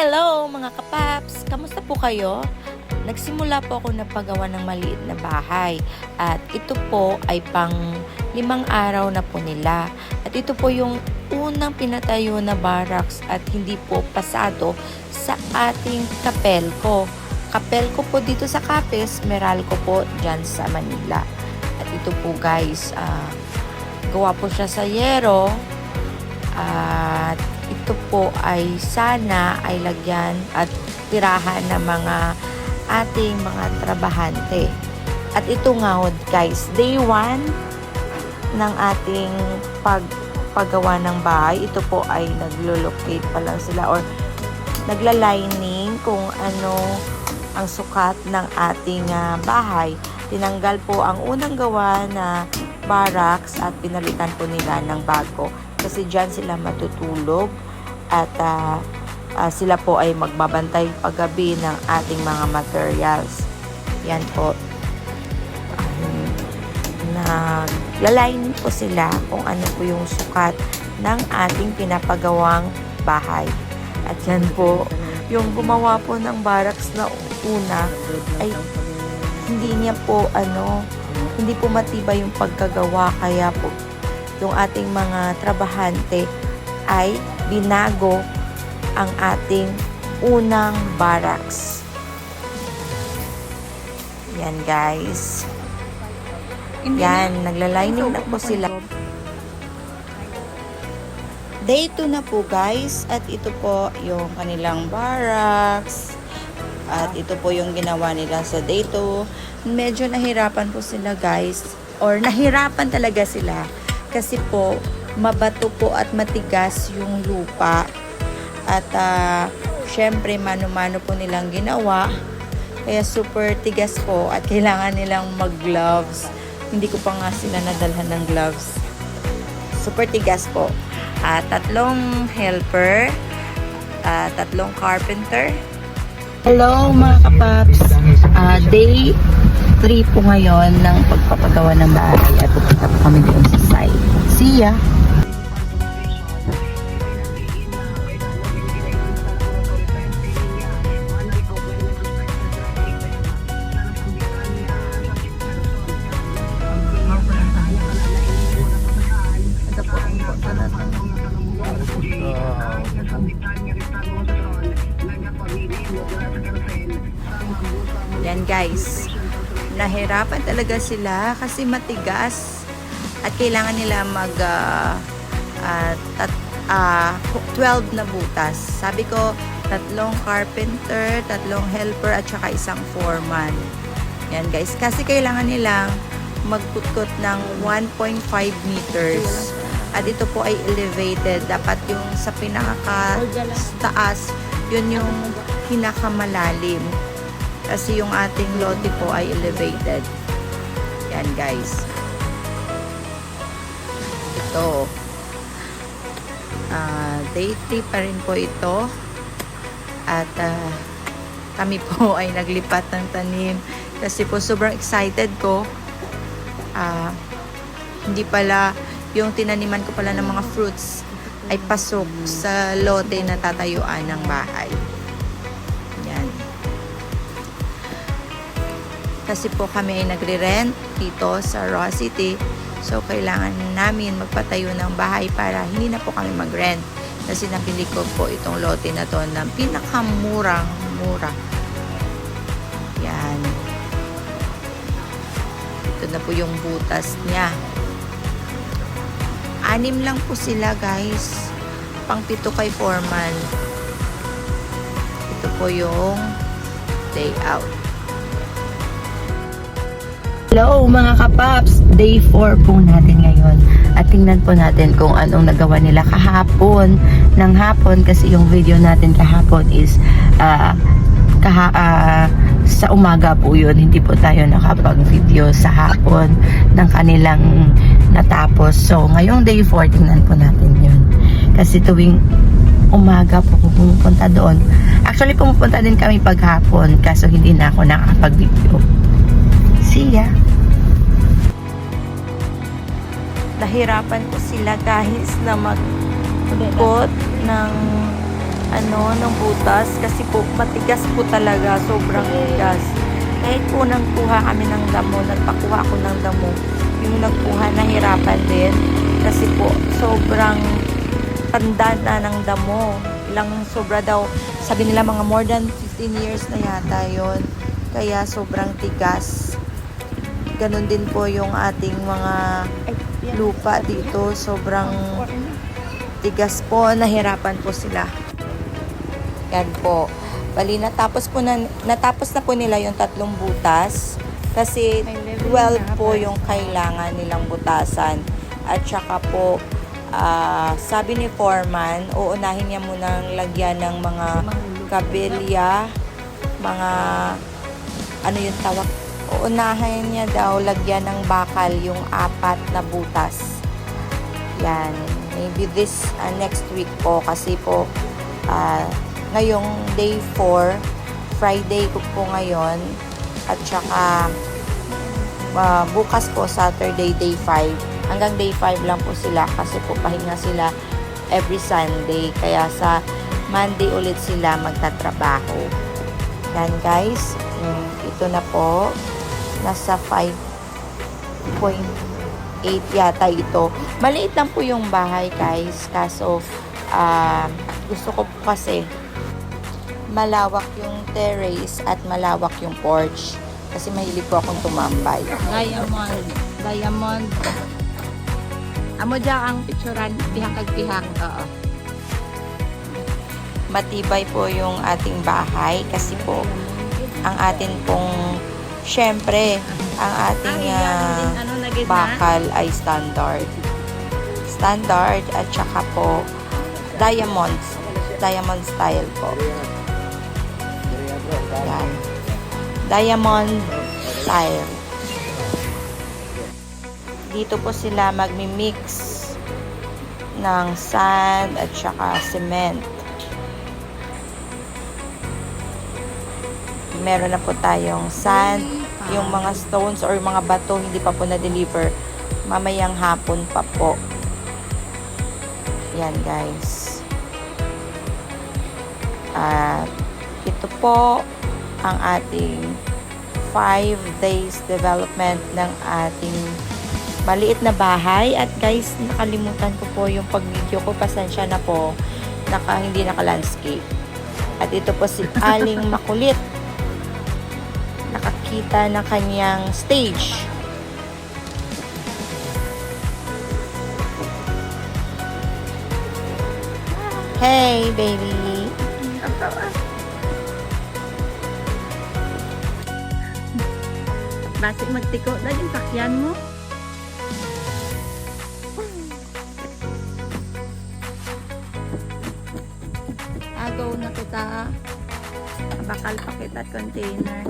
Hello mga kapaps! Kamusta po kayo? Nagsimula po ako na paggawa ng maliit na bahay at ito po ay pang limang araw na po nila. At ito po yung unang pinatayo na barracks at hindi po pasado sa ating kapelko. Kapelko po dito sa Capes, Meralco po dyan sa Manila. At ito po guys, ah, gawa po siya sa yero at ito po ay sana ay lagyan at tirahan ng mga ating mga trabahante. At ito nga guys, day 1 ng ating pag paggawa ng bahay. Ito po ay naglo-locate pa lang sila or nagla-lining kung ano ang sukat ng ating ah, bahay. Tinanggal po ang unang gawa na barracks at pinalitan po nila ng bago kasi dyan sila matutulog at ah, ah, sila po ay magbabantay paggabi ng ating mga materials. Yan po. Um, Naglalain po sila kung ano po yung sukat ng ating pinapagawang bahay. At yan po, yung gumawa po ng barracks na una ay hindi niya po ano, hindi po matibay yung pagkagawa kaya po yung ating mga trabahante ay binago ang ating unang barracks. Yan guys. Yan, naglalining na po sila. Day 2 na po guys at ito po yung kanilang barracks at ito po yung ginawa nila sa day 2. Medyo nahirapan po sila guys or nahirapan talaga sila kasi po mabato po at matigas yung lupa. At uh, syempre mano-mano po nilang ginawa. Kaya super tigas po at kailangan nilang mag gloves hindi ko pa nga sila nadalhan ng gloves. Super tigas po. At tatlong helper. At tatlong carpenter. Hello mga kapaps. Ah, day 3 po ngayon ng pagpapagawa ng bahay. At pupunta po kami doon sa site. See ya guys. Nahirapan talaga sila kasi matigas at kailangan nila mag ah, ah, tat- ah, 12 na butas. Sabi ko, tatlong carpenter, tatlong helper at saka isang foreman. Yan guys. Kasi kailangan nilang magkutkot ng 1.5 meters. At ito po ay elevated. Dapat yung sa pinaka taas, yun yung pinakamalalim. Kasi yung ating lote po ay elevated. Yan guys. Ito. Ah, day 3 pa rin po ito. At ah, kami po ay naglipat ng tanim. Kasi po sobrang excited ko. Ah, hindi pala yung tinaniman ko pala ng mga fruits ay pasok sa lote na tatayuan ng bahay. Kasi po kami ay nagre-rent dito sa Raw City. So, kailangan namin magpatayo ng bahay para hindi na po kami mag-rent. Kasi napili ko po itong lote na to ng pinakamurang mura. Yan. Ito na po yung butas niya. Anim lang po sila guys. Pang pito kay foreman. Ito po yung day out. Hello mga kapaps! Day 4 po natin ngayon. At tingnan po natin kung anong nagawa nila kahapon. Ng hapon kasi yung video natin kahapon is ah, kaha, ah, sa umaga po yun. Hindi po tayo nakapag-video sa hapon ng kanilang natapos. So ngayong day 4 tingnan po natin yun. Kasi tuwing umaga po pumupunta doon. Actually pumupunta din kami paghapon kaso hindi na ako nakakapag-video. See ya! Nahirapan po sila guys na mag-put ng ano, ng butas kasi po matigas po talaga, sobrang tigas. Kahit po nang kuha kami ng damo, nagpakuha ako ng damo, yung nagkuha nahirapan din kasi po sobrang tanda na ng damo. Ilang sobra daw, sabi nila mga more than 15 years na yata yon Kaya sobrang tigas. Ganon din po yung ating mga lupa dito. Sobrang tigas po. Nahirapan po sila. Yan po. Bali, natapos po na, natapos na po nila yung tatlong butas. Kasi 12 po yung kailangan nilang butasan. At saka po, ah, sabi ni Foreman, uunahin niya munang lagyan ng mga kabilya, mga, ano yung tawag, uunahin niya daw lagyan ng bakal yung apat na butas. Yan. Maybe this uh, next week po kasi po ah, ngayong day 4, Friday ko po ngayon at saka ah, bukas po Saturday day 5. Hanggang day 5 lang po sila kasi po pahinga sila every Sunday. Kaya sa Monday ulit sila magtatrabaho. Yan guys. Mm, ito na po. Nasa 5.8 yata ito. Maliit lang po yung bahay guys. Kaso ah, gusto ko po kasi malawak yung terrace at malawak yung porch. Kasi mahilig po akong tumambay. Diamond. Diamond. Amo dyan ang picturean, pihak kag pihak. Oo. matibay po yung ating bahay kasi po ang atin pong syempre ang ating na? bakal ay standard. Standard at saka po diamonds diamond style po. Yan. Diamond style. Dito po sila magmi-mix ng sand at saka cement meron na po tayong sand, yung mga stones or mga bato hindi pa po na-deliver. Mamayang hapon pa po. Yan guys. At ito po ang ating 5 days development ng ating maliit na bahay. At guys, nakalimutan ko po yung pag-video ko. Pasensya na po. Naka, hindi naka-landscape. At ito po si Aling Makulit nakakita ng kanyang stage. Hey, baby. Basig magtiko na yung takyan mo. Agaw na kita. Bakal pa kita container.